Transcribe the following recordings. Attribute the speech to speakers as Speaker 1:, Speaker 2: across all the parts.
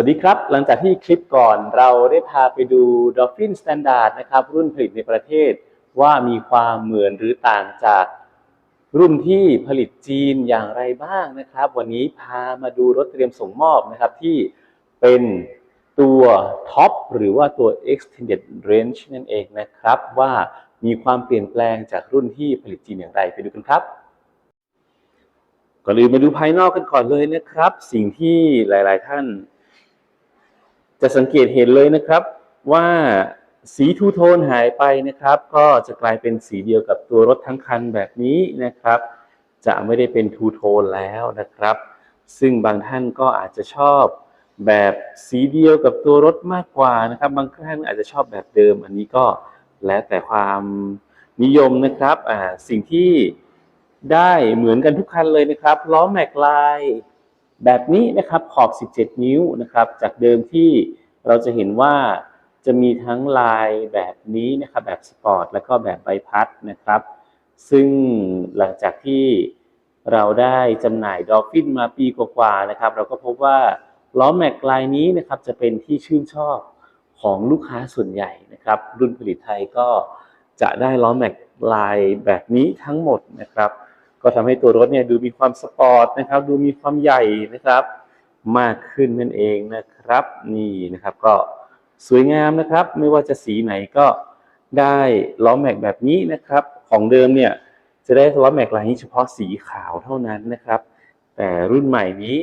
Speaker 1: วัสดีครับ หลังจากที่คลิปก่อนเราได้พาไปดู Dolphin Standard นะครับ รุ่นผลิตในประเทศว่ามีความเหมือนหรือต่างจากรุ่นที่ผลิตจีนอย่างไรบ้างนะครับ วันนี้พามาดูรถเตรียมส่งมอบนะครับ ที่เป็นตัวท็อปหรือว่าตัว extended range นั่นเองนะครับ ว่ามีความเปลี่ยนแปลงจากรุ่นที่ผลิตจีนอย่างไรไปดูกันครับก่อนอื่นมาดูภายนอกกันก่อนเลยนะครับ สิ่งที่หลาย ๆ ท่าน จะสังเกตเห็นเลยนะครับว่าสีทูโทนหายไปนะครับ ก็จะกลายเป็นสีเดียวกับตัวรถทั้งคันแบบนี้นะครับ จะไม่ได้เป็นทูโทนแล้วนะครับ ซึ่งบางท่านก็อาจจะชอบแบบสีเดียวกับตัวรถมากกว่านะครับ บางท่านอาจจะชอบแบบเดิม อันนี้ก็แล้วแต่ความนิยมนะครับอ่าสิ่งที่ได้เหมือนกันทุกคันเลยนะครับ ล้อแม็กลาย แบบนี้นะครับขอบ 17 นิ้วนะครับ จากเดิมที่เราจะเห็นว่าจะมีทั้งลายแบบนี้นะครับแบบสปอร์ตแล้วก็แบบใบพัดนะครับ ซึ่งหลังจากที่เราได้จำหน่ายดอลฟินมาปีกว่าๆนะครับ เราก็พบว่าล้อแม็กลายนี้นะครับจะเป็นที่ชื่นชอบของลูกค้าส่วนใหญ่นะครับ รุ่นผลิตไทยก็จะได้ล้อแม็กลายแบบนี้ทั้งหมดนะครับ ก็ทำให้ตัวรถเนี่ยดูมีความสปอร์ตนะครับ ดูมีความใหญ่นะครับ มากขึ้นนั่นเองนะครับ นี่นะครับก็สวยงามนะครับ ไม่ว่าจะสีไหนก็ได้ล้อแม็กแบบนี้นะครับ ของเดิมเนี่ยจะได้ล้อแม็กลายนี้เฉพาะสีขาวเท่านั้นนะครับ แต่รุ่นใหม่นี้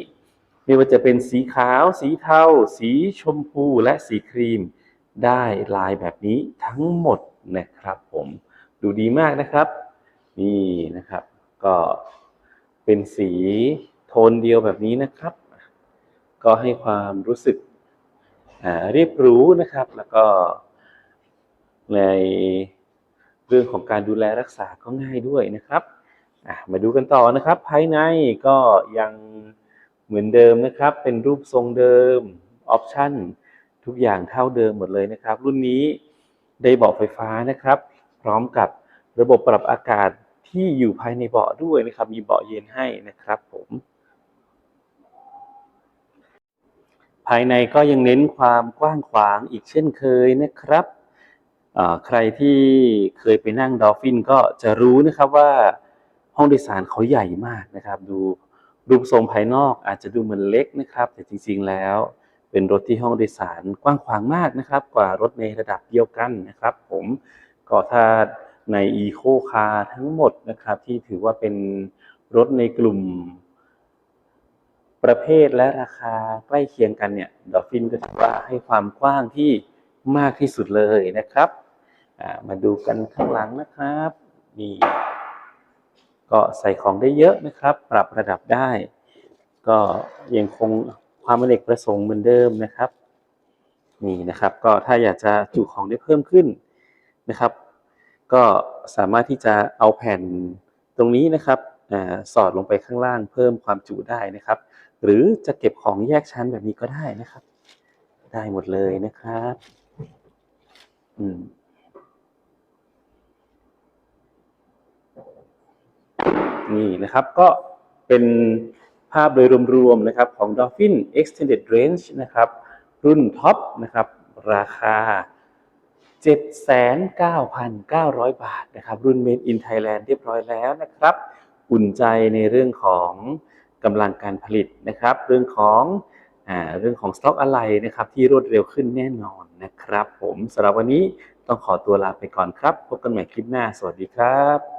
Speaker 1: ไม่ว่าจะเป็นสีขาว สีเทา สีชมพูและสีครีม ได้ลายแบบนี้ทั้งหมดนะครับ ผมดูดีมากนะครับ นี่นะครับ ก็เป็นสีโทนเดียวแบบนี้นะครับ ก็ให้ความรู้สึกเรียบรู้นะครับ แล้วก็ในเรื่องของการดูแลรักษาก็ง่ายด้วยนะครับมาดูกันต่อนะครับ ภายในก็ยังเหมือนเดิมนะครับ เป็นรูปทรงเดิมออปชั่นทุกอย่างเท่าเดิมหมดเลยนะครับ รุ่นนี้ได้เบาะไฟฟ้านะครับ พร้อมกับระบบปรับอากาศ ที่อยู่ภายในเบาะด้วยนะครับ มีเบาะเย็นให้นะครับผม ภายในก็ยังเน้นความกว้างขวางอีกเช่นเคยนะครับใครที่เคยไปนั่งดอลฟินก็จะรู้นะครับว่าห้องโดยสารเขาใหญ่มากนะครับ ดูรูปทรงภายนอกอาจจะดูเหมือนเล็กนะครับ แต่จริงๆแล้ว เป็นรถที่ห้องโดยสารกว้างขวางมากนะครับ กว่ารถในระดับเดียวกันนะครับ ผมก็ถ้า ใน Eco Car ทั้งหมดนะครับที่ถือว่าเป็นรถในกลุ่ม ประเภทและราคาใกล้เคียงกันเนี่ยดอฟฟินก็ถือว่าให้ความกว้างที่มากที่สุดเลยนะครับ มาดูกันข้างหลังนะครับนี่ก็ใส่ของได้เยอะนะครับ ปรับระดับได้ ก็ยังคงความอเนกประสงค์เหมือนเดิมนะครับนี่นะครับ ก็ถ้าอยากจะจุของได้เพิ่มขึ้นนะครับ ก็สามารถที่จะเอาแผ่นตรงนี้นะครับอสอดลงไปข้างล่างเพิ่มความจุได้นะครับ หรือจะเก็บของแยกชั้นแบบนี้ก็ได้นะครับ ได้หมดเลยนะครับอืมนี่นะครับก็เป็นภาพโดยรวมๆนะครับของ Dolphin Extended Range นะครับ รุ่นท็อปนะครับ ราคา 79,900 บาทนะครับ รุ่น Made in Thailand เรียบร้อยแล้วนะครับ อุ่นใจในเรื่องของกำลังการผลิตนะครับ เรื่องของอ่าเรื่องของสต็อกอะไรนะครับที่รวดเร็วขึ้นแน่นอนนะครับ ผมสำหรับวันนี้ต้องขอตัวลาไปก่อนครับ พบกันใหม่คลิปหน้า สวัสดีครับ